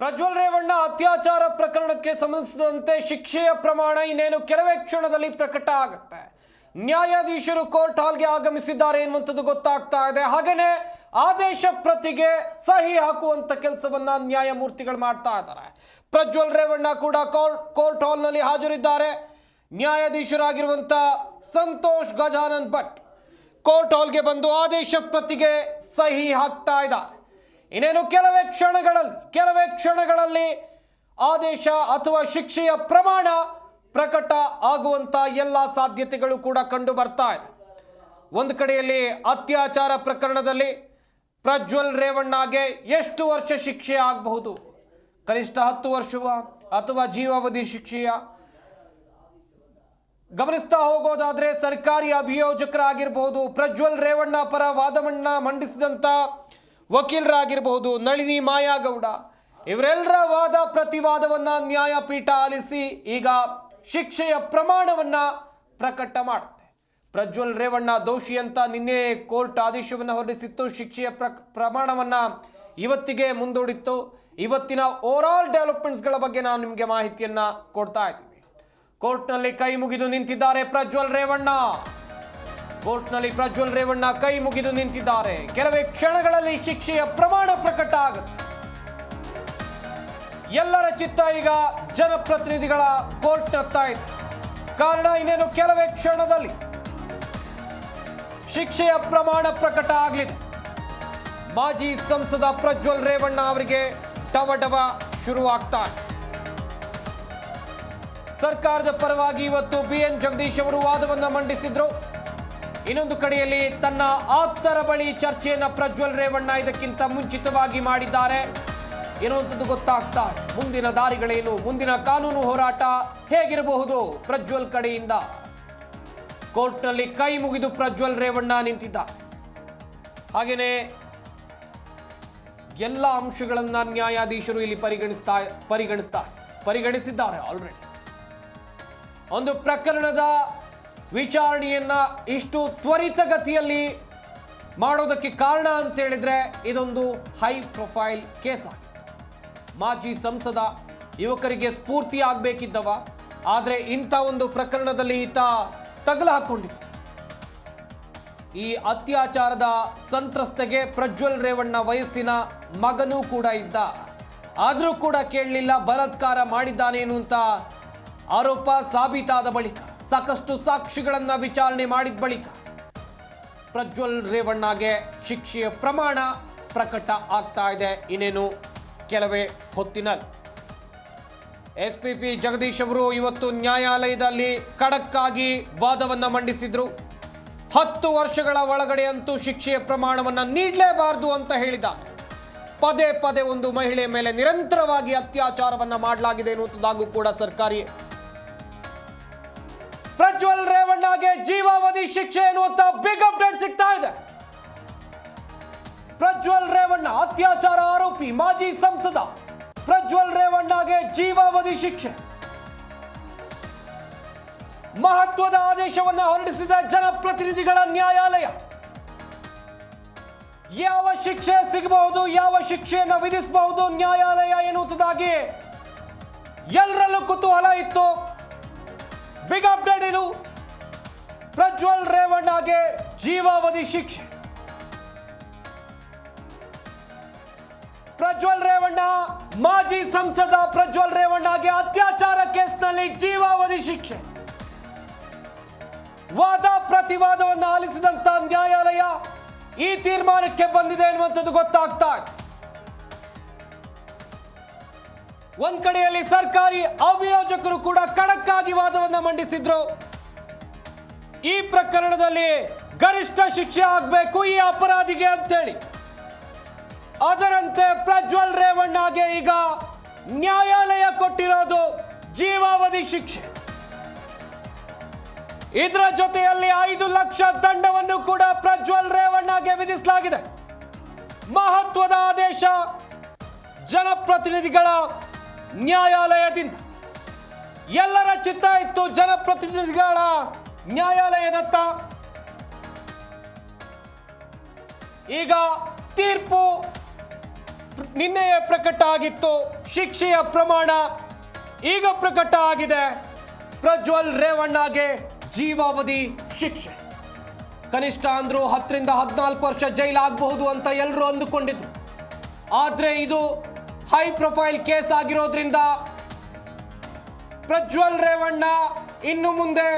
ಪ್ರಜ್ವಲ್ ರೇವಣ್ಣ ಅತ್ಯಾಚಾರ ಪ್ರಕರಣಕ್ಕೆ ಸಂಬಂಧಿಸಿದಂತೆ ಶಿಕ್ಷೆಯ ಪ್ರಮಾಣ ಇನ್ನೇನು ಕೆಲವೇ ಕ್ಷಣದಲ್ಲಿ ಪ್ರಕಟ ಆಗುತ್ತೆ. ನ್ಯಾಯಾಧೀಶರು ಕೋರ್ಟ್ ಹಾಲ್ಗೆ ಆಗಮಿಸಿದ್ದಾರೆ ಎನ್ನುವಂಥದ್ದು ಗೊತ್ತಾಗ್ತಾ ಇದೆ. ಹಾಗೇನೆ ಆದೇಶ ಪ್ರತಿಗೆ ಸಹಿ ಹಾಕುವಂತ ಕೆಲಸವನ್ನ ನ್ಯಾಯಮೂರ್ತಿಗಳು ಮಾಡ್ತಾ ಇದ್ದಾರೆ. ಪ್ರಜ್ವಲ್ ರೇವಣ್ಣ ಕೂಡ ಕೋರ್ಟ್ ಕೋರ್ಟ್ ಹಾಲ್ನಲ್ಲಿ ಹಾಜರಿದ್ದಾರೆ. ನ್ಯಾಯಾಧೀಶರಾಗಿರುವಂತ ಸಂತೋಷ್ ಗಜಾನಂದ್ ಭಟ್ ಕೋರ್ಟ್ ಹಾಲ್ಗೆ ಬಂದು ಆದೇಶ ಪ್ರತಿಗೆ ಸಹಿ ಹಾಕ್ತಾ ಇದ್ದಾರೆ. ಇನ್ನೇನು ಕೆಲವೇ ಕ್ಷಣಗಳಲ್ಲಿ ಕೆಲವೇ ಕ್ಷಣಗಳಲ್ಲಿ ಆದೇಶ ಅಥವಾ ಶಿಕ್ಷೆಯ ಪ್ರಮಾಣ ಪ್ರಕಟ ಆಗುವಂತ ಎಲ್ಲ ಸಾಧ್ಯತೆಗಳು ಕೂಡ ಕಂಡು ಬರ್ತಾ ಇದೆ. ಒಂದು ಕಡೆಯಲ್ಲಿ ಅತ್ಯಾಚಾರ ಪ್ರಕರಣದಲ್ಲಿ ಪ್ರಜ್ವಲ್ ರೇವಣ್ಣಗೆ ಎಷ್ಟು ವರ್ಷ ಶಿಕ್ಷೆ ಆಗಬಹುದು? ಕನಿಷ್ಠ ಹತ್ತು ವರ್ಷವ ಅಥವಾ ಜೀವಾವಧಿ ಶಿಕ್ಷೆಯ? ಗಮನಿಸ್ತಾ ಹೋಗೋದಾದ್ರೆ ಸರ್ಕಾರಿ ಅಭಿಯೋಜಕರಾಗಿರಬಹುದು ಪ್ರಜ್ವಲ್ ರೇವಣ್ಣ ಪರ ವಾದವನ್ನ ಮಂಡಿಸಿದಂತ ವಕೀಲರಾಗಿರಬಹುದು, ನಳಿನಿ ಮಾಯಾಗೌಡ. ಇವರೆಲ್ಲರ ವಾದ ಪ್ರತಿವಾದವನ್ನ ನ್ಯಾಯಪೀಠ ಆಲಿಸಿ ಈಗ ಶಿಕ್ಷೆಯ ಪ್ರಮಾಣವನ್ನ ಪ್ರಕಟ ಮಾಡುತ್ತೆ. ಪ್ರಜ್ವಲ್ ರೇವಣ್ಣ ದೋಷಿ ಅಂತ ನಿನ್ನೆ ಕೋರ್ಟ್ ಆದೇಶವನ್ನು ಹೊರಡಿಸಿತ್ತು. ಶಿಕ್ಷೆಯ ಪ್ರ, ಪ್ರಮಾಣವನ್ನ ಇವತ್ತಿಗೆ ಮುಂದೂಡಿತ್ತು. ಇವತ್ತಿನ ಓವರಾಲ್ ಡೆವಲಪ್ಮೆಂಟ್ಸ್ಗಳ ಬಗ್ಗೆ ನಾನು ನಿಮಗೆ ಮಾಹಿತಿಯನ್ನ ಕೊಡ್ತಾ ಇದ್ದೀನಿ. ಕೋರ್ಟ್ನಲ್ಲಿ ಕೈ ಮುಗಿದು ನಿಂತಿದ್ದಾರೆ ಪ್ರಜ್ವಲ್ ರೇವಣ್ಣ. ಕೋರ್ಟ್ನಲ್ಲಿ ಪ್ರಜ್ವಲ್ ರೇವಣ್ಣ ಕೈ ಮುಗಿದು ನಿಂತಿದ್ದಾರೆ. ಕೆಲವೇ ಕ್ಷಣಗಳಲ್ಲಿ ಶಿಕ್ಷೆಯ ಪ್ರಮಾಣ ಪ್ರಕಟ ಆಗುತ್ತೆ. ಎಲ್ಲರ ಚಿತ್ತ ಈಗ ಜನಪ್ರತಿನಿಧಿಗಳ ಕೋರ್ಟ್ನತ್ತ ಇದೆ. ಕಾರಣ ಇನ್ನೇನು ಕೆಲವೇ ಕ್ಷಣದಲ್ಲಿ ಶಿಕ್ಷೆಯ ಪ್ರಮಾಣ ಪ್ರಕಟ ಆಗಲಿದೆ. ಮಾಜಿ ಸಂಸದ ಪ್ರಜ್ವಲ್ ರೇವಣ್ಣ ಅವರಿಗೆ ಟವಟವ ಶುರುವಾಗ್ತಾ ಸರ್ಕಾರದ ಪರವಾಗಿ ಇವತ್ತು ಬಿ ಎನ್ ಜಗದೀಶ್ ಅವರು ವಾದವನ್ನು ಮಂಡಿಸಿದ್ರು. ಇನ್ನೊಂದು ಕಡೆಯಲ್ಲಿ ತನ್ನ ಆಪ್ತರ ಬಳಿ ಚರ್ಚೆಯನ್ನು ಪ್ರಜ್ವಲ್ ರೇವಣ್ಣ ಇದಕ್ಕಿಂತ ಮುಂಚಿತವಾಗಿ ಮಾಡಿದ್ದಾರೆ. ಎನ್ನುವಂಥದ್ದು ಗೊತ್ತಾಗ್ತಾ ಮುಂದಿನ ದಾರಿಗಳೇನು? ಮುಂದಿನ ಕಾನೂನು ಹೋರಾಟ ಹೇಗಿರಬಹುದು ಪ್ರಜ್ವಲ್ ಕಡೆಯಿಂದ? ಕೋರ್ಟ್ನಲ್ಲಿ ಕೈ ಮುಗಿದು ಪ್ರಜ್ವಲ್ ರೇವಣ್ಣ ನಿಂತಿದ್ದ. ಹಾಗೆಯೇ ಎಲ್ಲ ಅಂಶಗಳನ್ನ ನ್ಯಾಯಾಧೀಶರು ಇಲ್ಲಿ ಪರಿಗಣಿಸ್ತಾ ಪರಿಗಣಿಸ್ತಾ, ಪರಿಗಣಿಸಿದ್ದಾರೆ ಆಲ್ರೆಡಿ ಒಂದು ಪ್ರಕರಣದ ವಿಚಾರಣೆಯನ್ನ ಇಷ್ಟು ತ್ವರಿತಗತಿಯಲ್ಲಿ ಮಾಡೋದಕ್ಕೆ ಕಾರಣ ಅಂತ ಹೇಳಿದ್ರೆ ಇದೊಂದು ಹೈ ಪ್ರೊಫೈಲ್ ಕೇಸ್ ಆಗಿತ್ತು ಮಾಜಿ ಸಂಸದ ಯುವಕರಿಗೆ ಸ್ಫೂರ್ತಿ ಆಗಬೇಕಿದ್ದವ, ಆದರೆ ಇಂಥ ಒಂದು ಪ್ರಕರಣದಲ್ಲಿ ಈತ ತಗಲು ಹಾಕೊಂಡಿತ್ತು ಈ ಅತ್ಯಾಚಾರದ ಸಂತ್ರಸ್ತೆಗೆ ಪ್ರಜ್ವಲ್ ರೇವಣ್ಣ ವಯಸ್ಸಿನ ಮಗನೂ ಕೂಡ ಇದ್ದ. ಆದರೂ ಕೂಡ ಕೇಳಲಿಲ್ಲ, ಬಲಾತ್ಕಾರ ಮಾಡಿದ್ದಾನೇನು ಅಂತ ಆರೋಪ ಸಾಬೀತಾದ ಬಳಿಕ. ಸಾಕಷ್ಟು ಸಾಕ್ಷಿಗಳನ್ನು ವಿಚಾರಣೆ ಮಾಡಿದ ಬಳಿಕ ಪ್ರಜ್ವಲ್ ರೇವಣ್ಣಗೆ ಶಿಕ್ಷೆಯ ಪ್ರಮಾಣ ಪ್ರಕಟ ಆಗ್ತಾ ಇದೆ. ಇನ್ನೇನು? ಕೆಲವೇ ಹೊತ್ತಿನಲ್ಲಿ. ಎಸ್ ಪಿ ಪಿ ಜಗದೀಶ್ ಅವರು ಇವತ್ತು ನ್ಯಾಯಾಲಯದಲ್ಲಿ ಖಡಕ್ಕಾಗಿ ವಾದವನ್ನು ಮಂಡಿಸಿದ್ರು. ಹತ್ತು ವರ್ಷಗಳ ಒಳಗಡೆ ಅಂತೂ ಶಿಕ್ಷೆಯ ಪ್ರಮಾಣವನ್ನು ನೀಡಲೇಬಾರದು ಅಂತ ಹೇಳಿದ ಪದೇ ಪದೇ ಒಂದು ಮಹಿಳೆ ಮೇಲೆ ನಿರಂತರವಾಗಿ ಅತ್ಯಾಚಾರವನ್ನ ಮಾಡಲಾಗಿದೆ ಎನ್ನುವಂಥದ್ದಾಗೂ ಕೂಡ ಸರ್ಕಾರಿ ಪ್ರಜ್ವಲ್ ರೇವಣ್ಣಗೆ ಜೀವಾವಧಿ ಶಿಕ್ಷೆ ಎನ್ನುವಂತ ಬಿಗ್ ಅಪ್ಡೇಟ್ ಸಿಗ್ತಾ ಇದೆ. ಪ್ರಜ್ವಲ್ ರೇವಣ್ಣ ಅತ್ಯಾಚಾರ ಆರೋಪಿ ಮಾಜಿ ಸಂಸದ ಪ್ರಜ್ವಲ್ ರೇವಣ್ಣಗೆ ಜೀವಾವಧಿ ಶಿಕ್ಷೆ. ಮಹತ್ವದ ಆದೇಶವನ್ನು ಹೊರಡಿಸಿದ ಜನಪ್ರತಿನಿಧಿಗಳ ನ್ಯಾಯಾಲಯ. ಯಾವ ಶಿಕ್ಷೆ ಸಿಗಬಹುದು, ಯಾವ ಶಿಕ್ಷೆಯನ್ನು ವಿಧಿಸಬಹುದು ನ್ಯಾಯಾಲಯ ಎನ್ನುವುದಾಗಿ ಎಲ್ಲರಲ್ಲೂ ಕುತೂಹಲ ಇತ್ತು. ಬಿಗ್ ಅಪ್ಡೇಟ್ ಇದು ಪ್ರಜ್ವಲ್ ರೇವಣ್ಣಗೆ ಜೀವಾವಧಿ ಶಿಕ್ಷೆ. ಪ್ರಜ್ವಲ್ ರೇವಣ್ಣ, ಮಾಜಿ ಸಂಸದ ಪ್ರಜ್ವಲ್ ರೇವಣ್ಣಗೆ ಅತ್ಯಾಚಾರ ಕೇಸ್ನಲ್ಲಿ ಜೀವಾವಧಿ ಶಿಕ್ಷೆ. ವಾದ ಪ್ರತಿವಾದವನ್ನು ಆಲಿಸಿದಂತ ನ್ಯಾಯಾಲಯ ಈ ತೀರ್ಮಾನಕ್ಕೆ ಬಂದಿದೆ ಎನ್ನುವಂಥದ್ದು ಗೊತ್ತಾಗ್ತಾ ಇದೆ. ಒಂದ್ ಕಡೆಯಲ್ಲಿ ಸರ್ಕಾರಿ ಅಭಿಯೋಜಕರು ಕೂಡ ಕಣಕ್ಕಾಗಿ ವಾದವನ್ನ ಮಂಡಿಸಿದ್ರು. ಈ ಪ್ರಕರಣದಲ್ಲಿ ಗರಿಷ್ಠ ಶಿಕ್ಷೆ ಆಗಬೇಕು ಈ ಅಪರಾಧಿಗೆ ಅಂತೇಳಿ. ಅದರಂತೆ ಪ್ರಜ್ವಲ್ ರೇವಣ್ಣಗೆ ಈಗ ನ್ಯಾಯಾಲಯ ಕೊಟ್ಟಿರೋದು ಜೀವಾವಧಿ ಶಿಕ್ಷೆ. ಇದರ ಜೊತೆಯಲ್ಲಿ ಐದು ಲಕ್ಷ ದಂಡವನ್ನು ಕೂಡ ಪ್ರಜ್ವಲ್ ರೇವಣ್ಣಗೆ ವಿಧಿಸಲಾಗಿದೆ. ಮಹತ್ವದ ಆದೇಶ, ಜನಪ್ರತಿನಿಧಿಗಳ ನ್ಯಾಯಾಲಯದಿಂದ ಎಲ್ಲರ ಚಿತ್ತ ಇತ್ತು ಜನಪ್ರತಿನಿಧಿಗಳ ನ್ಯಾಯಾಲಯದತ್ತ. ಈಗ ತೀರ್ಪು ನಿನ್ನೆಯೇ ಪ್ರಕಟ ಆಗಿತ್ತು, ಶಿಕ್ಷೆಯ ಪ್ರಮಾಣ ಈಗ ಪ್ರಕಟ ಆಗಿದೆ. ಪ್ರಜ್ವಲ್ ರೇವಣ್ಣಗೆ ಜೀವಾವಧಿ ಶಿಕ್ಷೆ. ಕನಿಷ್ಠ ಅಂದ್ರೂ ಹತ್ತರಿಂದ ಹದಿನಾಲ್ಕು ವರ್ಷ ಜೈಲಾಗಬಹುದು ಅಂತ ಎಲ್ಲರೂ ಅಂದುಕೊಂಡಿದ್ರು. ಆದರೆ ಇದು ಹೈ ಪ್ರೊಫೈಲ್ ಕೇಸ್ ಆಗಿರೋದ್ರಿಂದ ಪ್ರಜ್ವಲ್ ರೇವಣ್ಣ ಇನ್ನು ಮುಂದೆ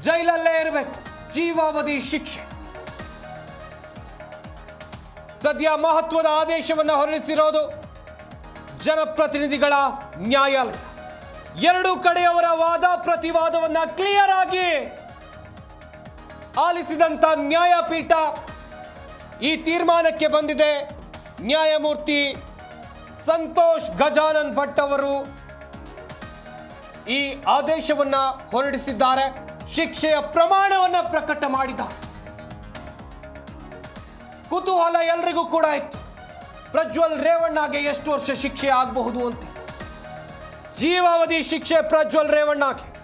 ಜೈಲಲ್ಲೇ ಇರಬೇಕು. ಜೀವಾವಧಿ ಶಿಕ್ಷೆ. ಸದ್ಯ ಮಹತ್ವದ ಆದೇಶವನ್ನು ಹೊರಡಿಸಿರೋದು ಜನಪ್ರತಿನಿಧಿಗಳ ನ್ಯಾಯಾಲಯ. ಎರಡು ಕಡೆಯವರ ವಾದ ಪ್ರತಿವಾದವನ್ನು ಕ್ಲಿಯರ್ ಆಗಿ ಆಲಿಸಿದಂತ ನ್ಯಾಯಪೀಠ ಈ ತೀರ್ಮಾನಕ್ಕೆ ಬಂದಿದೆ. ನ್ಯಾಯಮೂರ್ತಿ ಸಂತೋಷ್ ಗಜಾನನ್ ಭಟ್ ಅವರು ಈ ಆದೇಶವನ್ನ ಹೊರಡಿಸಿದ್ದಾರೆ. ಶಿಕ್ಷೆಯ ಪ್ರಮಾಣವನ್ನ ಪ್ರಕಟ ಮಾಡಿದ್ದಾರೆ. ಕುತೂಹಲ ಎಲ್ರಿಗೂ ಕೂಡ ಇತ್ತು. ಪ್ರಜ್ವಲ್ ರೇವಣ್ಣಗೆ ಎಷ್ಟು ವರ್ಷ ಶಿಕ್ಷೆ ಆಗಬಹುದು ಅಂತ. ಜೀವಾವಧಿ ಶಿಕ್ಷೆ ಪ್ರಜ್ವಲ್ ರೇವಣ್ಣಗೆ.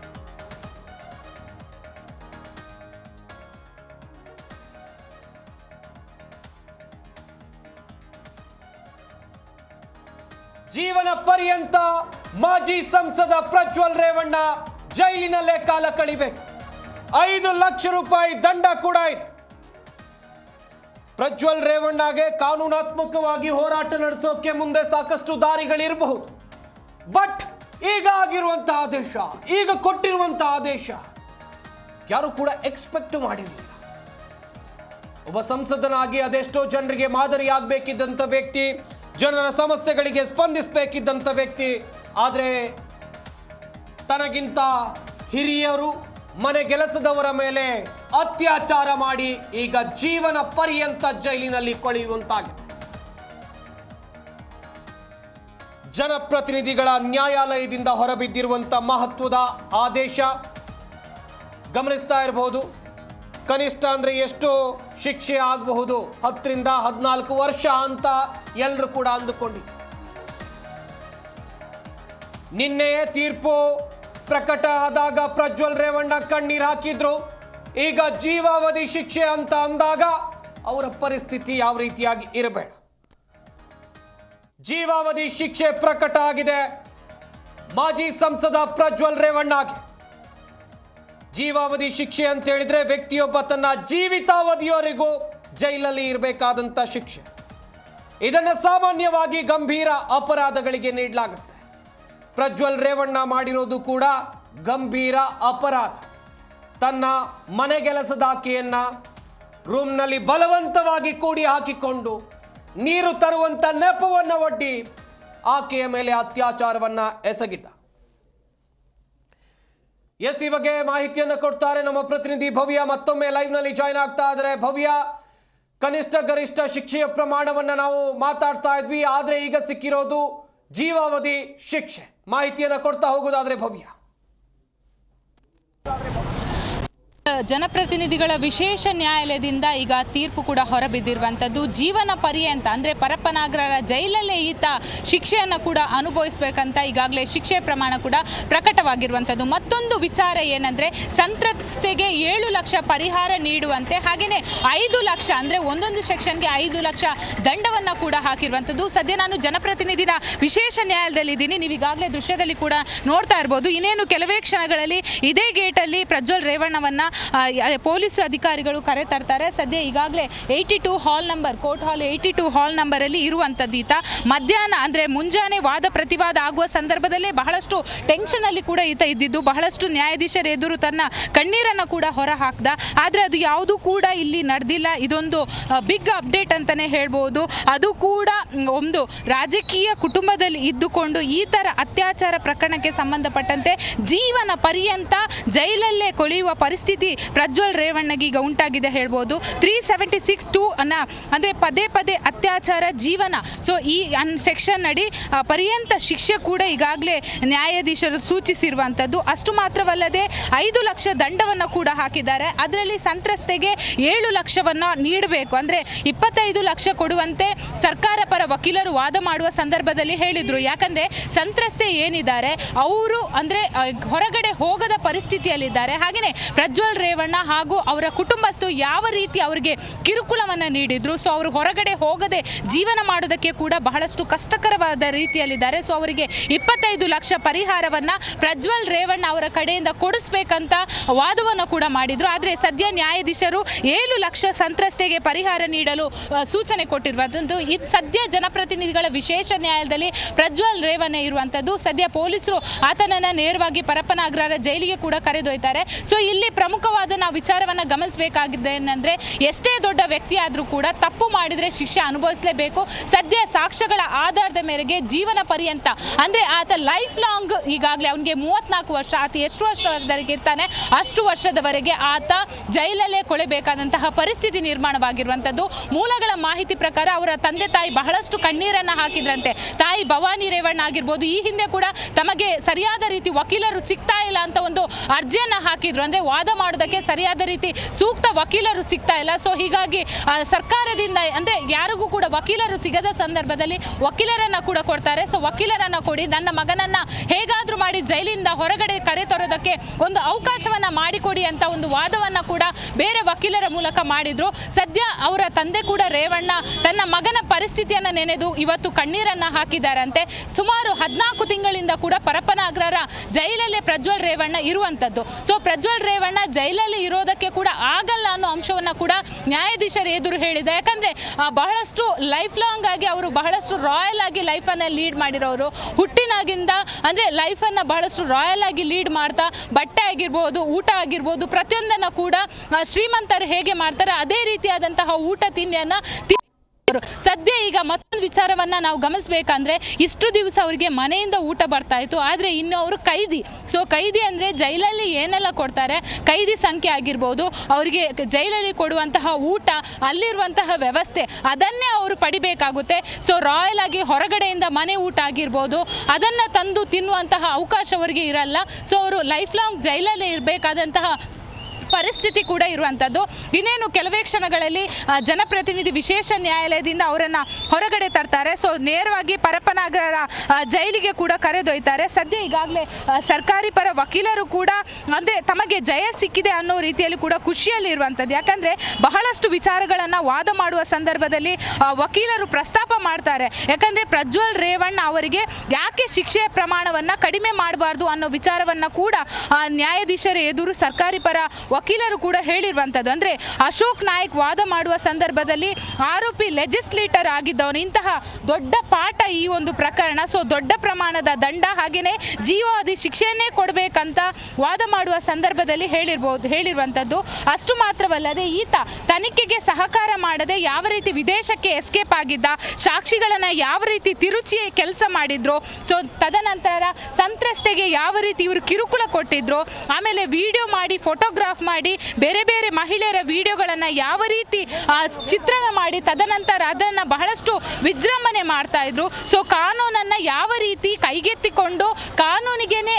ಜೀವನ ಪರ್ಯಂತ ಮಾಜಿ ಸಂಸದ ಪ್ರಜ್ವಲ್ ರೇವಣ್ಣ ಜೈಲಿನಲ್ಲೇ ಕಾಲ ಕಳಿಬೇಕು. ಐದು ಲಕ್ಷ ರೂಪಾಯಿ ದಂಡ ಕೂಡ ಇದೆ. ಪ್ರಜ್ವಲ್ ರೇವಣ್ಣಗೆ ಕಾನೂನಾತ್ಮಕವಾಗಿ ಹೋರಾಟ ನಡೆಸೋಕೆ ಮುಂದೆ ಸಾಕಷ್ಟು ದಾರಿಗಳಿರಬಹುದು. ಬಟ್ ಈಗ ಆಗಿರುವಂತಹ ಆದೇಶ ಈಗ ಕೊಟ್ಟಿರುವಂತಹ ಆದೇಶ ಯಾರು ಕೂಡ ಎಕ್ಸ್ಪೆಕ್ಟ್ ಮಾಡಿರಲಿಲ್ಲ. ಒಬ್ಬ ಸಂಸದನಾಗಿ ಅದೆಷ್ಟೋ ಜನರಿಗೆ ಮಾದರಿಯಾಗಬೇಕಿದ್ದಂಥ ವ್ಯಕ್ತಿ ಜನರ ಸಮಸ್ಯೆಗಳಿಗೆ ಸ್ಪಂದಿಸಬೇಕಿದ್ದಂಥ ವ್ಯಕ್ತಿ. ಆದರೆ ತನಗಿಂತ ಹಿರಿಯರು, ಮನೆ ಕೆಲಸದವರ ಮೇಲೆ ಅತ್ಯಾಚಾರ ಮಾಡಿ ಈಗ ಜೀವನ ಪರ್ಯಂತ ಜೈಲಿನಲ್ಲಿ ಕೊಳೆಯುವಂತಾಗಿದೆ. ಜನಪ್ರತಿನಿಧಿಗಳ ನ್ಯಾಯಾಲಯದಿಂದ ಹೊರಬಿದ್ದಿರುವಂಥ ಮಹತ್ವದ ಆದೇಶ ಗಮನಿಸ್ತಾ ಇರಬಹುದು ಕನಿಷ್ಠ ಅಂದರೆ ಎಷ್ಟು ಶಿಕ್ಷೆ ಆಗಬಹುದು? ಹತ್ತರಿಂದ ಹದಿನಾಲ್ಕು ವರ್ಷ ಅಂತ ಎಲ್ಲರೂ ಕೂಡ ಅಂದುಕೊಂಡಿ ನಿನ್ನೆಯೇ ತೀರ್ಪು ಪ್ರಕಟ ಆದಾಗ ಪ್ರಜ್ವಲ್ ರೇವಣ್ಣ ಕಣ್ಣೀರು ಹಾಕಿದ್ರು. ಈಗ ಜೀವಾವಧಿ ಶಿಕ್ಷೆ ಅಂತ ಅಂದಾಗ ಅವರ ಪರಿಸ್ಥಿತಿ ಯಾವ ರೀತಿಯಾಗಿ ಇರಬೇಡ. ಜೀವಾವಧಿ ಶಿಕ್ಷೆ ಪ್ರಕಟ ಆಗಿದೆ. ಮಾಜಿ ಸಂಸದ ಪ್ರಜ್ವಲ್ ರೇವಣ್ಣಗೆ. ಜೀವಾವಧಿ ಶಿಕ್ಷೆ ಅಂತ ಹೇಳಿದ್ರೆ ವ್ಯಕ್ತಿಯೊಬ್ಬ ತನ್ನ ಜೀವಿತಾವಧಿಯವರೆಗೂ ಜೈಲಲ್ಲಿ ಇರಬೇಕಾದಂತ ಶಿಕ್ಷೆ. ಇದನ್ನು ಸಾಮಾನ್ಯವಾಗಿ ಗಂಭೀರ ಅಪರಾಧಗಳಿಗೆ ನೀಡಲಾಗುತ್ತೆ. ಪ್ರಜ್ವಲ್ ರೇವಣ್ಣ ಮಾಡಿರೋದು ಕೂಡ ಗಂಭೀರ ಅಪರಾಧ. ತನ್ನ ಮನೆಗೆಲಸದಾಕೆಯನ್ನ ರೂಮ್ನಲ್ಲಿ ಬಲವಂತವಾಗಿ ಕೂಡಿ ಹಾಕಿಕೊಂಡು ನೀರು ತರುವಂಥ ನೆಪವನ್ನು ಒಡ್ಡಿ ಆಕೆಯ ಮೇಲೆ ಅತ್ಯಾಚಾರವನ್ನು ಎಸಗಿದ ಎಸ್, ಈ ಬಗ್ಗೆ ಮಾಹಿತಿಯನ್ನು ಕೊಡ್ತಾರೆ ನಮ್ಮ ಪ್ರತಿನಿಧಿ ಭವ್ಯ. ಮತ್ತೊಮ್ಮೆ ಲೈವ್ನಲ್ಲಿ ಜಾಯ್ನ್ ಆಗ್ತಾ ಇದ್ದಾರೆ. ಭವ್ಯ, ಕನಿಷ್ಠ ಗರಿಷ್ಠ ಶಿಕ್ಷೆಯ ಪ್ರಮಾಣವನ್ನ ನಾವು ಮಾತಾಡ್ತಾ ಇದ್ವಿ. ಆದರೆ ಈಗ ಸಿಕ್ಕಿರೋದು ಜೀವಾವಧಿ ಶಿಕ್ಷೆ. ಮಾಹಿತಿಯನ್ನು ಕೊಡ್ತಾ ಹೋಗೋದಾದ್ರೆ ಭವ್ಯ. ಜನಪ್ರತಿನಿಧಿಗಳ ವಿಶೇಷ ನ್ಯಾಯಾಲಯದಿಂದ ಈಗ ತೀರ್ಪು ಕೂಡ ಹೊರಬಿದ್ದಿರುವಂಥದ್ದು. ಜೀವನ ಪರ್ಯಂತ, ಅಂದರೆ ಪರಪ್ಪನಾಗ್ರರ ಜೈಲಲ್ಲೇ ಈತ ಶಿಕ್ಷೆಯನ್ನು ಕೂಡ ಅನುಭವಿಸಬೇಕಂತ ಈಗಾಗಲೇ ಶಿಕ್ಷೆ ಪ್ರಮಾಣ ಕೂಡ ಪ್ರಕಟವಾಗಿರುವಂಥದ್ದು. ಮತ್ತೊಂದು ವಿಚಾರ ಏನಂದರೆ, ಸಂತ್ರಸ್ತೆಗೆ ಏಳು ಲಕ್ಷ ಪರಿಹಾರ ನೀಡುವಂತೆ ಹಾಗೆಯೇ ಐದು ಲಕ್ಷ, ಅಂದರೆ ಒಂದೊಂದು ಸೆಕ್ಷನ್ಗೆ ಐದು ಲಕ್ಷ ದಂಡವನ್ನು ಕೂಡ ಹಾಕಿರುವಂಥದ್ದು. ಸದ್ಯ ನಾನು ಜನಪ್ರತಿನಿಧಿನ ವಿಶೇಷ ನ್ಯಾಯಾಲಯದಲ್ಲಿದ್ದೀನಿ ನೀವು ಈಗಾಗಲೇ ದೃಶ್ಯದಲ್ಲಿ ಕೂಡ ನೋಡ್ತಾ ಇರ್ಬೋದು. ಇನ್ನೇನು ಕೆಲವೇ ಕ್ಷಣಗಳಲ್ಲಿ ಇದೇ ಗೇಟಲ್ಲಿ ಪ್ರಜ್ವಲ್ ರೇವಣ್ಣವನ್ನ ಪೊಲೀಸ್ ಅಧಿಕಾರಿಗಳು ಕರೆ ತರ್ತಾರೆ. ಸದ್ಯ ಈಗಾಗಲೇ eighty two hall number court hall eighty two hall ನಂಬರಲ್ಲಿ ಇರುವಂಥದ್ದು ಈತ. ಮಧ್ಯಾಹ್ನ ಅಂದರೆ ಮುಂಜಾನೆ ವಾದ ಪ್ರತಿವಾದ ಆಗುವ ಸಂದರ್ಭದಲ್ಲೇ ಬಹಳಷ್ಟು ಟೆನ್ಷನಲ್ಲಿ ಕೂಡ ಈತ ಇದ್ದಿದ್ದು. ಬಹಳಷ್ಟು ನ್ಯಾಯಾಧೀಶರ ಎದುರು ತನ್ನ ಕಣ್ಣೀರನ್ನು ಕೂಡ ಹೊರ ಹಾಕ್ದ ಆದರೆ ಅದು ಯಾವುದೂ ಕೂಡ ಇಲ್ಲಿ ನಡೆದಿಲ್ಲ. ಇದೊಂದು ಬಿಗ್ ಅಪ್ಡೇಟ್ ಅಂತಲೇ ಹೇಳ್ಬೋದು. ಅದು ಕೂಡ ಒಂದು ರಾಜಕೀಯ ಕುಟುಂಬದಲ್ಲಿ ಇದ್ದುಕೊಂಡು ಈ ಥರ ಅತ್ಯಾಚಾರ ಪ್ರಕರಣಕ್ಕೆ ಸಂಬಂಧಪಟ್ಟಂತೆ ಜೀವನ ಪರ್ಯಂತ ಜೈಲಲ್ಲೇ ಕೊಳೆಯುವ ಪರಿಸ್ಥಿತಿ ಪ್ರಜ್ವಲ್ ರೇವಣ್ಣಗೆ ಈಗ ಉಂಟಾಗಿದೆ ಹೇಳ್ಬೋದು. ತ್ರೀ ಸೆವೆಂಟಿ ಸಿಕ್ಸ್ ಟೂ ಅನ್ನ, ಅಂದರೆ ಪದೇ ಪದೇ ಅತ್ಯಾಚಾರ ಜೀವನ. ಸೊ ಈ ಅನ್ ಸೆಕ್ಷನ್ ಅಡಿ ಪರ್ಯಂತ ಶಿಕ್ಷೆ ಕೂಡ ಈಗಾಗಲೇ ನ್ಯಾಯಾಧೀಶರು ಸೂಚಿಸಿರುವಂಥದ್ದು. ಅಷ್ಟು ಮಾತ್ರವಲ್ಲದೆ ಐದು ಲಕ್ಷ ದಂಡವನ್ನು ಕೂಡ ಹಾಕಿದ್ದಾರೆ. ಅದರಲ್ಲಿ ಸಂತ್ರಸ್ತೆಗೆ ಏಳು ಲಕ್ಷವನ್ನು ನೀಡಬೇಕು. ಅಂದರೆ ಇಪ್ಪತ್ತೈದು ಲಕ್ಷ ಕೊಡುವಂತೆ ಸರ್ಕಾರ ಪರ ವಕೀಲರು ವಾದ ಮಾಡುವ ಸಂದರ್ಭದಲ್ಲಿ ಹೇಳಿದರು. ಯಾಕಂದರೆ ಸಂತ್ರಸ್ತೆ ಏನಿದ್ದಾರೆ, ಅವರು ಅಂದರೆ ಹೊರಗಡೆ ಹೋಗದ ಪರಿಸ್ಥಿತಿಯಲ್ಲಿದ್ದಾರೆ. ಹಾಗೆಯೇ ಪ್ರಜ್ವಲ್ ರೇವಣ್ಣ ಹಾಗೂ ಅವರ ಕುಟುಂಬಸ್ಥರು ಯಾವ ರೀತಿ ಅವರಿಗೆ ಕಿರುಕುಳವನ್ನು ನೀಡಿದ್ರು? ಸೊ ಅವರು ಹೊರಗಡೆ ಹೋಗದೆ ಜೀವನ ಮಾಡೋದಕ್ಕೆ ಕೂಡ ಬಹಳಷ್ಟು ಕಷ್ಟಕರವಾದ ರೀತಿಯಲ್ಲಿದ್ದಾರೆ. ಸೊ ಅವರಿಗೆ ಇಪ್ಪತ್ತೈದು ಲಕ್ಷ ಪರಿಹಾರವನ್ನ ಪ್ರಜ್ವಲ್ ರೇವಣ್ಣ ಅವರ ಕಡೆಯಿಂದ ಕೊಡಿಸ್ಬೇಕಂತ ವಾದವನ್ನು ಕೂಡ ಮಾಡಿದ್ರು. ಆದರೆ ಸದ್ಯ ನ್ಯಾಯಾಧೀಶರು ಏಳು ಲಕ್ಷ ಸಂತ್ರಸ್ತೆಗೆ ಪರಿಹಾರ ನೀಡಲು ಸೂಚನೆ ಕೊಟ್ಟಿರುವಂಥದ್ದು ಇದು ಸದ್ಯ ಜನಪ್ರತಿನಿಧಿಗಳ ವಿಶೇಷ ನ್ಯಾಯಾಲಯದಲ್ಲಿ ಪ್ರಜ್ವಲ್ ರೇವಣ್ಣ ಇರುವಂಥದ್ದು ಸದ್ಯ ಪೊಲೀಸರು ಆತನನ್ನು ನೇರವಾಗಿ ಪರಪ್ಪನ ಅಗ್ರಹಾರ ಜೈಲಿಗೆ ಕೂಡ ಕರೆದೊಯ್ತಾರೆ. ಸೊ ಇಲ್ಲಿ ಪ್ರಮುಖವಾದ ನಾವು ವಿಚಾರವನ್ನು ಗಮನಿಸಬೇಕಾಗಿದೆ ಏನಂದರೆ ಎಷ್ಟೇ ದೊಡ್ಡ ವ್ಯಕ್ತಿ ಆದರೂ ಕೂಡ ತಪ್ಪು ಮಾಡಿದರೆ ಶಿಕ್ಷೆ ಅನುಭವಿಸಲೇಬೇಕು. ಸದ್ಯ ಸಾಕ್ಷ್ಯಗಳ ಆಧಾರದ ಮೇರೆಗೆ ಜೀವನ ಪರ್ಯಂತ, ಅಂದ್ರೆ ಆತ ಲೈಫ್ ಲಾಂಗ್ ಈಗಾಗಲೇ ಅವನಿಗೆ ಮೂವತ್ನಾಲ್ಕು ವರ್ಷ, ಆತ ಎಷ್ಟು ವರ್ಷದವರೆಗೆ ಇರ್ತಾನೆ, ಅಷ್ಟು ವರ್ಷದವರೆಗೆ ಆತ ಜೈಲಲ್ಲೇ ಕೊಳೆಬೇಕಾದಂತಹ ಪರಿಸ್ಥಿತಿ ನಿರ್ಮಾಣವಾಗಿರುವಂಥದ್ದು. ಮೂಲಗಳ ಮಾಹಿತಿ ಪ್ರಕಾರ ಅವರ ತಂದೆ ತಾಯಿ ಬಹಳಷ್ಟು ಕಣ್ಣೀರನ್ನ ಹಾಕಿದ್ರಂತೆ. ತಾಯಿ ಭವಾನಿ ರೇವಣ್ಣ ಆಗಿರ್ಬೋದು, ಈ ಹಿಂದೆ ಕೂಡ ತಮಗೆ ಸರಿಯಾದ ರೀತಿ ವಕೀಲರು ಸಿಗ್ತಾ ಇಲ್ಲ ಅಂತ ಒಂದು ಅರ್ಜಿಯನ್ನ ಹಾಕಿದ್ರು. ಅಂದ್ರೆ ವಾದ ಮಾಡೋದಕ್ಕೆ ಸರಿಯಾದ ರೀತಿ ಸೂಕ್ತ ವಕೀಲರು ಸಿಗ್ತಾ ಇಲ್ಲ. ಸೊ ಹೀಗಾಗಿ ಸರ್ಕಾರದಿಂದ, ಅಂದರೆ ಯಾರಿಗೂ ಕೂಡ ವಕೀಲರು ಸಿಗದ ಸಂದರ್ಭದಲ್ಲಿ ವಕೀಲರನ್ನು ಕೂಡ ಕೊಡ್ತಾರೆ. ಸೊ ವಕೀಲರನ್ನು ಕೊಡಿ, ನನ್ನ ಮಗನನ್ನು ಹೇಗಾದರೂ ಮಾಡಿ ಜೈಲಿಂದ ಹೊರಗಡೆ ಕರೆ ತರೋದಕ್ಕೆ ಒಂದು ಅವಕಾಶವನ್ನು ಮಾಡಿಕೊಡಿ ಅಂತ ಒಂದು ವಾದವನ್ನು ಕೂಡ ಬೇರೆ ವಕೀಲರ ಮೂಲಕ ಮಾಡಿದರು. ಸದ್ಯ ಅವರ ತಂದೆ ಕೂಡ ರೇವಣ್ಣ ತನ್ನ ಮಗನ ಪರಿಸ್ಥಿತಿಯನ್ನು ನೆನೆದು ಇವತ್ತು ಕಣ್ಣೀರನ್ನು ಹಾಕಿದ್ದಾರಂತೆ. ಸುಮಾರು ಹದಿನಾಲ್ಕು ತಿಂಗಳಿಂದ ಕೂಡ ಪರಪ್ಪನ ಅಗ್ರರ ಜೈಲಲ್ಲೇ ಪ್ರಜ್ವಲ್ ರೇವಣ್ಣ ಇರುವಂಥದ್ದು ಸೊ ಪ್ರಜ್ವಲ್ ರೇವಣ್ಣ ಜೈಲಲ್ಲಿ ಇರೋದಕ್ಕೆ ಕೂಡ ಆಗಲ್ಲ ಅನ್ನೋ ಅಂಶವನ್ನು ಕೂಡ ನ್ಯಾಯಾಧೀಶರು ಎದುರು ಹೇಳಿದೆ. ಯಾಕಂದರೆ ಬಹಳಷ್ಟು ಲೈಫ್ ಲಾಂಗ್ ಆಗಿ ಅವರು ಬಹಳಷ್ಟು ರಾಯಲ್ ಆಗಿ ಲೈಫನ್ನು ಲೀಡ್ ಮಾಡಿರೋರು. ಹುಟ್ಟಿನಾಗಿಂದ, ಅಂದರೆ ಲೈಫನ್ನು ಬಹಳಷ್ಟು ರಾಯಲ್ ಆಗಿ ಲೀಡ್ ಮಾಡ್ತಾ ಬಟ್ಟೆ ಆಗಿರ್ಬೋದು, ಊಟ ಆಗಿರ್ಬೋದು, ಪ್ರತಿಯೊಂದನ್ನು ಕೂಡ ಶ್ರೀಮಂತರು ಹೇಗೆ ಮಾಡ್ತಾರೆ, ಅದೇ ರೀತಿಯಾದಂತಹ ಊಟ ತಿಂಡಿಯನ್ನ ಸದ್ಯ ಈಗ ಮತ್ತೊಂದು ವಿಚಾರವನ್ನ ನಾವು ಗಮನಿಸಬೇಕಂದ್ರೆ, ಇಷ್ಟು ದಿವಸ ಅವರಿಗೆ ಮನೆಯಿಂದ ಊಟ ಬರ್ತಾ ಇತ್ತು, ಆದರೆ ಇನ್ನು ಅವರು ಕೈದಿ. ಸೊ ಕೈದಿ ಅಂದರೆ ಜೈಲಲ್ಲಿ ಏನೆಲ್ಲ ಕೊಡ್ತಾರೆ? ಕೈದಿ ಸಂಖ್ಯೆ ಆಗಿರ್ಬೋದು, ಅವರಿಗೆ ಜೈಲಲ್ಲಿ ಕೊಡುವಂತಹ ಊಟ, ಅಲ್ಲಿರುವಂತಹ ವ್ಯವಸ್ಥೆ, ಅದನ್ನೇ ಅವರು ಪಡಿಬೇಕಾಗುತ್ತೆ. ಸೊ ರಾಯಲ್ ಆಗಿ ಹೊರಗಡೆಯಿಂದ ಮನೆ ಊಟ ಆಗಿರ್ಬೋದು, ಅದನ್ನು ತಂದು ತಿನ್ನುವಂತಹ ಅವಕಾಶ ಅವರಿಗೆ ಇರಲ್ಲ. ಸೊ ಅವರು ಲೈಫ್ ಲಾಂಗ್ ಜೈಲಲ್ಲಿ ಇರಬೇಕಾದಂತಹ ಪರಿಸ್ಥಿತಿ ಕೂಡ ಇರುವಂಥದ್ದು. ಇನ್ನೇನು ಕೆಲವೇ ಕ್ಷಣಗಳಲ್ಲಿ ಜನಪ್ರತಿನಿಧಿ ವಿಶೇಷ ನ್ಯಾಯಾಲಯದಿಂದ ಅವರನ್ನು ಹೊರಗಡೆ ತರ್ತಾರೆ. ಸೊ ನೇರವಾಗಿ ಪರಪ್ಪನಾಗರ ಜೈಲಿಗೆ ಕೂಡ ಕರೆದೊಯ್ತಾರೆ. ಸದ್ಯ ಈಗಾಗಲೇ ಸರ್ಕಾರಿ ಪರ ವಕೀಲರು ಕೂಡ, ಅಂದರೆ ತಮಗೆ ಜಯ ಸಿಕ್ಕಿದೆ ಅನ್ನೋ ರೀತಿಯಲ್ಲಿ ಕೂಡ ಖುಷಿಯಲ್ಲಿ ಇರುವಂಥದ್ದು. ಯಾಕಂದರೆ ಬಹಳಷ್ಟು ವಿಚಾರಗಳನ್ನು ವಾದ ಮಾಡುವ ಸಂದರ್ಭದಲ್ಲಿ ವಕೀಲರು ಪ್ರಸ್ತಾಪ ಮಾಡ್ತಾರೆ. ಯಾಕಂದರೆ ಪ್ರಜ್ವಲ್ ರೇವಣ್ಣ ಅವರಿಗೆ ಯಾಕೆ ಶಿಕ್ಷೆಯ ಪ್ರಮಾಣವನ್ನು ಕಡಿಮೆ ಮಾಡಬಾರ್ದು ಅನ್ನೋ ವಿಚಾರವನ್ನು ಕೂಡ ನ್ಯಾಯಾಧೀಶರ ಎದುರು ಸರ್ಕಾರಿ ಪರ ವಕೀಲರು ಕೂಡ ಹೇಳಿರುವಂಥದ್ದು ಅಂದರೆ ಅಶೋಕ್ ನಾಯಕ್ ವಾದ ಮಾಡುವ ಸಂದರ್ಭದಲ್ಲಿ ಆರೋಪಿ ಲೆಜಿಸ್ಲೇಟರ್ ಆಗಿದ್ದವನು. ಇಂತಹ ದೊಡ್ಡ ಪಾಠ ಈ ಒಂದು ಪ್ರಕರಣ. ಸೊ ದೊಡ್ಡ ಪ್ರಮಾಣದ ದಂಡ ಹಾಗೆಯೇ ಜೀವಾವಧಿ ಶಿಕ್ಷೆಯನ್ನೇ ಕೊಡಬೇಕಂತ ವಾದ ಮಾಡುವ ಸಂದರ್ಭದಲ್ಲಿ ಹೇಳಿರ್ಬೋದು ಹೇಳಿರುವಂಥದ್ದು ಅಷ್ಟು ಮಾತ್ರವಲ್ಲದೆ ಈತ ತನಿಖೆಗೆ ಸಹಕಾರ ಮಾಡದೆ ಯಾವ ರೀತಿ ವಿದೇಶಕ್ಕೆ ಎಸ್ಕೇಪ್ ಆಗಿದ್ದ, ಸಾಕ್ಷಿಗಳನ್ನು ಯಾವ ರೀತಿ ತಿರುಚಿ ಕೆಲಸ ಮಾಡಿದ್ರು ಸೊ ತದನಂತರ ಸಂತ್ರಸ್ತೆಗೆ ಯಾವ ರೀತಿ ಇವರು ಕಿರುಕುಳ ಕೊಟ್ಟಿದ್ರು, ಆಮೇಲೆ ವಿಡಿಯೋ ಮಾಡಿ ಫೋಟೋಗ್ರಾಫ್ ಮಾಡಿ ಬೇರೆ ಬೇರೆ ಮಹಿಳೆಯರ ವಿಡಿಯೋಗಳನ್ನು ಯಾವ ರೀತಿ ಚಿತ್ರಣ ಮಾಡಿ ತದನಂತರ ಅದನ್ನು ಬಹಳಷ್ಟು ವಿಜೃಂಭಣೆ ಮಾಡ್ತಾ ಇದ್ರು. ಸೊ ಕಾನೂನನ್ನು ಯಾವ ರೀತಿ ಕೈಗೆತ್ತಿಕೊಂಡು, ಕಾನೂನಿಗೆನೆ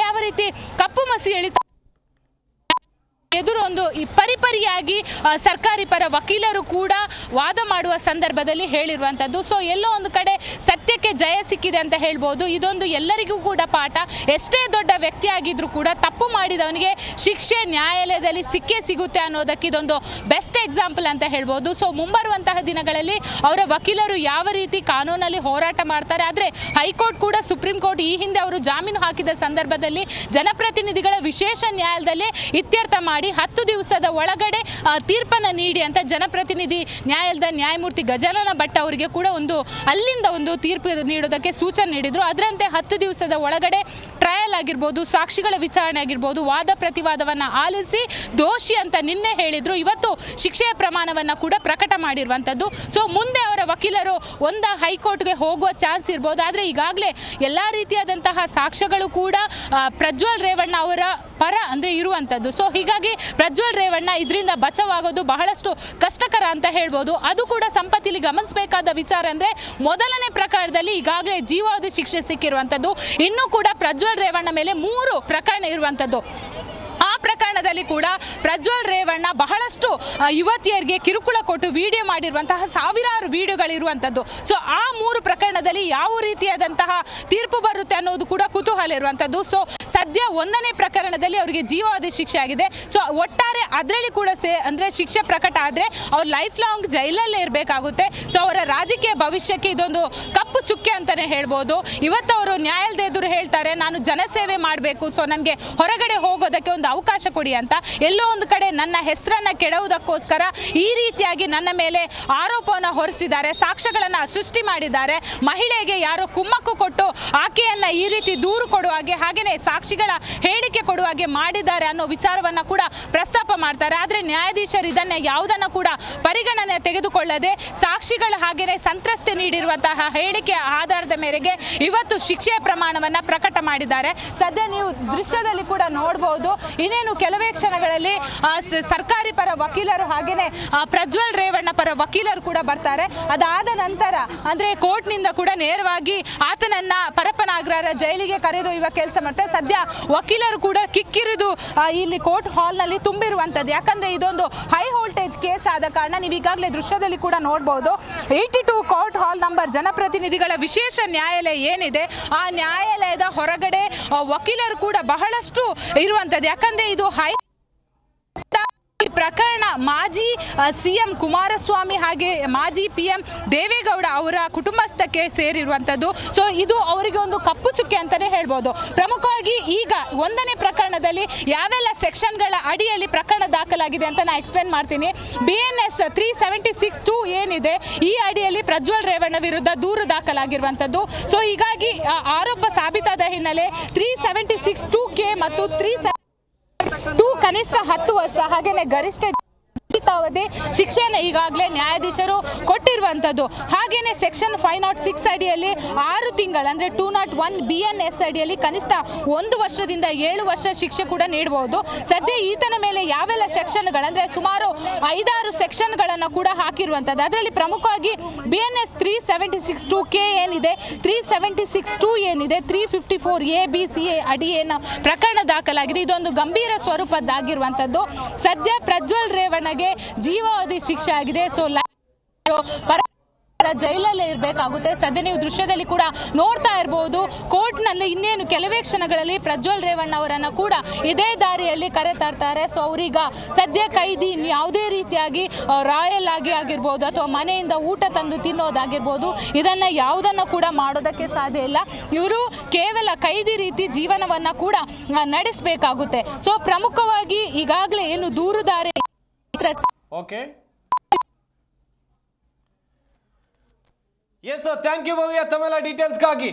ಯಾವ ರೀತಿ ಕಪ್ಪು ಮಸಿ ಎಳಿತಾ ಎದುರು ಒಂದು ಪರಿಪರಿಯಾಗಿ ಸರ್ಕಾರಿ ಪರ ವಕೀಲರು ಕೂಡ ವಾದ ಮಾಡುವ ಸಂದರ್ಭದಲ್ಲಿ ಹೇಳಿರುವಂಥದ್ದು. ಸೊ ಎಲ್ಲೋ ಒಂದು ಕಡೆ ಸತ್ಯಕ್ಕೆ ಜಯ ಸಿಕ್ಕಿದೆ ಅಂತ ಹೇಳ್ಬೋದು. ಇದೊಂದು ಎಲ್ಲರಿಗೂ ಕೂಡ ಪಾಠ. ಎಷ್ಟೇ ದೊಡ್ಡ ವ್ಯಕ್ತಿ ಆಗಿದ್ರು ಕೂಡ ತಪ್ಪು ಮಾಡಿದವನಿಗೆ ಶಿಕ್ಷೆ ನ್ಯಾಯಾಲಯದಲ್ಲಿ ಸಿಕ್ಕೇ ಸಿಗುತ್ತೆ ಅನ್ನೋದಕ್ಕೆ ಇದೊಂದು ಬೆಸ್ಟ್ ಎಕ್ಸಾಂಪಲ್ ಅಂತ ಹೇಳ್ಬೋದು. ಸೊ ಮುಂಬರುವಂತಹ ದಿನಗಳಲ್ಲಿ ಅವರ ವಕೀಲರು ಯಾವ ರೀತಿ ಕಾನೂನಲ್ಲಿ ಹೋರಾಟ ಮಾಡ್ತಾರೆ. ಆದರೆ, ಹೈಕೋರ್ಟ್ ಕೂಡ, ಸುಪ್ರೀಂ ಕೋರ್ಟ್ ಈ ಹಿಂದೆ ಅವರು ಜಾಮೀನು ಹಾಕಿದ ಸಂದರ್ಭದಲ್ಲಿ ಜನಪ್ರತಿನಿಧಿಗಳ ವಿಶೇಷ ನ್ಯಾಯಾಲಯದಲ್ಲಿ ಇತ್ಯರ್ಥ ಮಾಡಿ ಹತ್ತು ದಿವಸದ ಒಳಗಡೆ ತೀರ್ಪನ್ನು ನೀಡಿ ಅಂತ ಜನಪ್ರತಿನಿಧಿ ನ್ಯಾಯಾಲಯದ ನ್ಯಾಯಮೂರ್ತಿ ಗಜಾನನ ಭಟ್ ಅವರಿಗೆ ಕೂಡ ಒಂದು ಅಲ್ಲಿಂದ ಒಂದು ತೀರ್ಪು ನೀಡೋದಕ್ಕೆ ಸೂಚನೆ ನೀಡಿದರು. ಅದರಂತೆ ಹತ್ತು ದಿವಸದ ಒಳಗಡೆ ಟ್ರಯಲ್ ಆಗಿರ್ಬೋದು, ಸಾಕ್ಷಿಗಳ ವಿಚಾರಣೆ ಆಗಿರ್ಬೋದು, ವಾದ ಪ್ರತಿವಾದವನ್ನು ಆಲಿಸಿ ದೋಷಿ ಅಂತ ನಿನ್ನೆ ಹೇಳಿದರು. ಇವತ್ತು ಶಿಕ್ಷೆಯ ಪ್ರಮಾಣವನ್ನು ಕೂಡ ಪ್ರಕಟ ಮಾಡಿರುವಂಥದ್ದು ಸೊ ಮುಂದೆ ಅವರ ವಕೀಲರು ಒಂದ ಹೈಕೋರ್ಟ್ಗೆ ಹೋಗುವ ಚಾನ್ಸ್ ಇರ್ಬೋದು. ಆದರೆ ಈಗಾಗಲೇ ಎಲ್ಲ ರೀತಿಯಾದಂತಹ ಸಾಕ್ಷ್ಯಗಳು ಕೂಡ ಪ್ರಜ್ವಲ್ ರೇವಣ್ಣ ಅವರ ಪರ ಅಂದರೆ ಇರುವಂಥದ್ದು ಸೊ ಹೀಗಾಗಿ ಪ್ರಜ್ವಲ್ ರೇವಣ್ಣ ಇದರಿಂದ ಬಚಾವಾಗೋದು ಬಹಳಷ್ಟು ಕಷ್ಟಕರ ಅಂತ ಹೇಳ್ಬೋದು. ಅದು ಕೂಡ ಸಂಪತ್ತಿಲಿ ಗಮನಿಸಬೇಕಾದ ವಿಚಾರ ಅಂದರೆ, ಮೊದಲನೇ ಪ್ರಕಾರದಲ್ಲಿ ಈಗಾಗಲೇ ಜೀವಾವಧಿ ಶಿಕ್ಷೆ ಸಿಕ್ಕಿರುವಂಥದ್ದು ಇನ್ನೂ ಕೂಡ ಪ್ರಜ್ವಲ್ ರೇವಣ್ಣ ಮೇಲೆ ಮೂರು ಪ್ರಕರಣ ಇರುವಂಥದ್ದು ಸಮಯದಲ್ಲಿ ಕೂಡ ಪ್ರಜ್ವಲ್ ರೇವಣ್ಣ ಬಹಳಷ್ಟು ಯುವತಿಯರಿಗೆ ಕಿರುಕುಳ ಕೊಟ್ಟು ವಿಡಿಯೋ ಮಾಡಿರುವಂತಹ ಸಾವಿರಾರು ವಿಡಿಯೋಗಳಿರುವಂಥದ್ದು ಸೊ ಆ ಮೂರು ಪ್ರಕರಣದಲ್ಲಿ ಯಾವ ರೀತಿಯಾದಂತಹ ತೀರ್ಪು ಬರುತ್ತೆ ಅನ್ನೋದು ಕೂಡ ಕುತೂಹಲ ಇರುವಂಥದ್ದು. ಸೊ ಸದ್ಯ ಒಂದನೇ ಪ್ರಕರಣದಲ್ಲಿ ಅವರಿಗೆ ಜೀವಾವಧಿ ಶಿಕ್ಷೆ ಆಗಿದೆ. ಸೊ ಒಟ್ಟಾರೆ ಅದರಲ್ಲಿ ಕೂಡ ಸೇ, ಅಂದರೆ ಶಿಕ್ಷೆ ಪ್ರಕಟ ಆದರೆ ಅವ್ರು ಲೈಫ್ ಲಾಂಗ್ ಜೈಲಲ್ಲೇ ಇರಬೇಕಾಗುತ್ತೆ. ಸೊ ಅವರ ರಾಜಕೀಯ ಭವಿಷ್ಯಕ್ಕೆ ಇದೊಂದು ಕಪ್ಪು ಚುಕ್ಕೆ ಅಂತಲೇ ಹೇಳ್ಬೋದು. ಇವತ್ತು ಅವರು ನ್ಯಾಯಾಲಯದ ಎದುರು ಹೇಳ್ತಾರೆ, ನಾನು ಜನಸೇವೆ ಮಾಡಬೇಕು. ಸೊ ನನಗೆ ಹೊರಗಡೆ ಹೋಗೋದಕ್ಕೆ ಒಂದು ಅವಕಾಶ ಕೊಡಿ ಅಂತ ಎಲ್ಲೋ ಒಂದು ಕಡೆ ನನ್ನ ಹೆಸರನ್ನು ಕೆಡುವುದಕ್ಕೋಸ್ಕರ ಈ ರೀತಿಯಾಗಿ ನನ್ನ ಮೇಲೆ ಆರೋಪವನ್ನು ಹೊರಿಸಿದ್ದಾರೆ, ಸಾಕ್ಷ್ಯಗಳನ್ನು ಸೃಷ್ಟಿ ಮಾಡಿದ್ದಾರೆ. ಮಹಿಳೆಗೆ ಯಾರೋ ಕುಮ್ಮಕ್ಕು ಕೊಟ್ಟು ಆಕೆಯನ್ನ ಈ ರೀತಿ ದೂರು ಕೊಡುವ ಹಾಗೆ ಹಾಗೆಯೇ ಸಾಕ್ಷಿಗಳ ಹೇಳಿಕೆ ಕೊಡುವ ಹಾಗೆ ಮಾಡಿದ್ದಾರೆ ಅನ್ನೋ ವಿಚಾರವನ್ನ ಕೂಡ ಪ್ರಸ್ತಾಪ ಮಾಡ್ತಾರೆ. ಆದರೆ ನ್ಯಾಯಾಧೀಶರು ಇದನ್ನ ಯಾವುದನ್ನ ಕೂಡ ಪರಿಗಣನೆ ತೆಗೆದುಕೊಳ್ಳದೆ ಸಾಕ್ಷಿಗಳ ಹಾಗೆಯೇ ಸಂತ್ರಸ್ತೆ ನೀಡಿರುವಂತಹ ಹೇಳಿಕೆ ಆಧಾರದ ಮೇರೆಗೆ ಇವತ್ತು ಶಿಕ್ಷೆಯ ಪ್ರಮಾಣವನ್ನ ಪ್ರಕಟ ಮಾಡಿದ್ದಾರೆ. ಸದ್ಯ ನೀವು ದೃಶ್ಯದಲ್ಲಿ ಕೂಡ ನೋಡಬಹುದು ಇನ್ನೇನು ಕೆಲವೇ ಕ್ಷಣಗಳಲ್ಲಿ ಆ, ಸರ್ಕಾರಿ ಪರ ವಕೀಲರು ಹಾಗೆಯೇ ಪ್ರಜ್ವಲ್ ರೇವಣ್ಣ ಪರ ವಕೀಲರು ಕೂಡ ಬರ್ತಾರೆ. ಅದಾದ ನಂತರ ಅಂದ್ರೆ ಕೋರ್ಟ್ನಿಂದ ಕೂಡ ನೇರವಾಗಿ ಆತನನ್ನ ಪರಪ್ಪನಾಗ್ರಹರ ಜೈಲಿಗೆ ಕರೆದೊಯ್ಯುವ ಕೆಲಸ ಮಾಡ್ತಾರೆ ಸದ್ಯ ವಕೀಲರು ಕೂಡ ಕಿಕ್ಕಿರಿದು ಇಲ್ಲಿ ಕೋರ್ಟ್ ಹಾಲ್ನಲ್ಲಿ ತುಂಬಿರುವಂಥದ್ದು. ಯಾಕಂದ್ರೆ ಇದೊಂದು ಹೈ ವೋಲ್ಟೇಜ್ ಕೇಸ್ ಆದ ಕಾರಣ ನೀವು ಈಗಾಗಲೇ ದೃಶ್ಯದಲ್ಲಿ ಕೂಡ ನೋಡ್ಬೋದು eighty two court hall number ಜನಪ್ರತಿನಿಧಿಗಳ ವಿಶೇಷ ನ್ಯಾಯಾಲಯ ಏನಿದೆ ಆ ನ್ಯಾಯಾಲಯದ ಹೊರಗಡೆ ವಕೀಲರು ಕೂಡ ಬಹಳಷ್ಟು ಇರುವಂಥದ್ದು. ಯಾಕಂದ್ರೆ ಇದು ಈ ಪ್ರಕರಣ ಮಾಜಿ ಸಿಎಂ ಕುಮಾರಸ್ವಾಮಿ ಹಾಗೆ ಮಾಜಿ ಪಿ ಎಂ ದೇವೇಗೌಡ ಅವರ ಕುಟುಂಬಸ್ಥಕ್ಕೆ ಸೇರಿರುವಂಥದ್ದು. ಸೊ ಇದು ಅವರಿಗೆ ಒಂದು ಕಪ್ಪು ಚುಕ್ಕೆ ಅಂತಲೇ ಹೇಳ್ಬೋದು. ಪ್ರಮುಖವಾಗಿ ಈಗ ಒಂದನೇ ಪ್ರಕರಣದಲ್ಲಿ ಯಾವೆಲ್ಲ ಸೆಕ್ಷನ್ಗಳ ಅಡಿಯಲ್ಲಿ ಪ್ರಕರಣ ದಾಖಲಾಗಿದೆ ಅಂತ ನಾನು ಎಕ್ಸ್ಪ್ಲೇನ್ ಮಾಡ್ತೀನಿ. B N S three seventy six two ಏನಿದೆ, ಈ ಅಡಿಯಲ್ಲಿ ಪ್ರಜ್ವಲ್ ರೇವಣ್ಣ ವಿರುದ್ಧ ದೂರು ದಾಖಲಾಗಿರುವಂಥದ್ದು. ಸೊ ಹೀಗಾಗಿ ಆರೋಪ ಸಾಬೀತಾದ ಹಿನ್ನೆಲೆ three seventy six two K ಮತ್ತು ತ್ರೀ ಟು ಕನಿಷ್ಠ ಹತ್ತು ವರ್ಷ ಹಾಗೇನೆ ಗರಿಷ್ಠ ಜೀವಿತಾವಧಿ ಶಿಕ್ಷೆಯನ್ನು ಈಗಾಗಲೇ ನ್ಯಾಯಾಧೀಶರು ಕೊಟ್ಟಿರುವಂಥದ್ದು. ಹಾಗೆಯೇ ಸೆಕ್ಷನ್ ಫೈವ್ ನಾಟ್ ಸಿಕ್ಸ್ ಅಡಿಯಲ್ಲಿ ಆರು ತಿಂಗಳು, ಅಂದರೆ two not one B N S ಅಡಿಯಲ್ಲಿ ಕನಿಷ್ಠ ಒಂದು ವರ್ಷದಿಂದ ಏಳು ವರ್ಷ ಶಿಕ್ಷೆ ಕೂಡ ನೀಡಬಹುದು ಸದ್ಯ ಈತನ ಮೇಲೆ ಯಾವೆಲ್ಲ ಸೆಕ್ಷನ್ಗಳಂದರೆ ಸುಮಾರು ಐದಾರು ಸೆಕ್ಷನ್ಗಳನ್ನು ಕೂಡ ಹಾಕಿರುವಂಥದ್ದು. ಅದರಲ್ಲಿ ಪ್ರಮುಖವಾಗಿ B N S three seventy six two K ಏನಿದೆ ತ್ರೀ ಸೆವೆಂಟಿ ಸಿಕ್ಸ್ ಟು ಏನಿದೆ three fifty four A B C A ಅಡಿ ಏನು ಪ್ರಕರಣ ದಾಖಲಾಗಿದೆ. ಇದೊಂದು ಗಂಭೀರ ಸ್ವರೂಪದ್ದಾಗಿರುವಂಥದ್ದು. ಸದ್ಯ ಪ್ರಜ್ವಲ್ ರೇವಣ್ಣಗೆ ಜೀವಾವಧಿ ಶಿಕ್ಷೆ ಆಗಿದೆ. ಸೊ ಜೈಲಲ್ಲೇ ಇರಬೇಕಾಗುತ್ತೆ. ಸದ್ಯ ನೀವು ದೃಶ್ಯದಲ್ಲಿ ಕೂಡ ನೋಡ್ತಾ ಇರಬಹುದು ಕೋರ್ಟ್ನಲ್ಲಿ ಇನ್ನೇನು ಕೆಲವೇ ಕ್ಷಣಗಳಲ್ಲಿ ಪ್ರಜ್ವಲ್ ರೇವಣ್ಣ ಅವರನ್ನು ಕೂಡ ಇದೇ ದಾರಿಯಲ್ಲಿ ಕರೆ ತರ್ತಾರೆ ಸೊ ಅವರೀಗ ಸದ್ಯ ಕೈದಿ ಯಾವುದೇ ರೀತಿಯಾಗಿ ರಾಯಲ್ ಆಗಿ ಆಗಿರ್ಬೋದು ಅಥವಾ ಮನೆಯಿಂದ ಊಟ ತಂದು ತಿನ್ನೋದಾಗಿರ್ಬೋದು. ಇದನ್ನ ಯಾವುದನ್ನು ಕೂಡ ಮಾಡೋದಕ್ಕೆ ಸಾಧ್ಯ ಇಲ್ಲ. ಇವರು ಕೇವಲ ಕೈದಿ ರೀತಿ ಜೀವನವನ್ನ ಕೂಡ ನಡೆಸಬೇಕಾಗುತ್ತೆ. ಸೊ ಪ್ರಮುಖವಾಗಿ ಈಗಾಗಲೇ ಏನು ದೂರುದಾರೆ okay yes thank you Bhavya ತಮ್ಮೆಲ್ಲ ಡೀಟೇಲ್ಸ್ಗಾಗಿ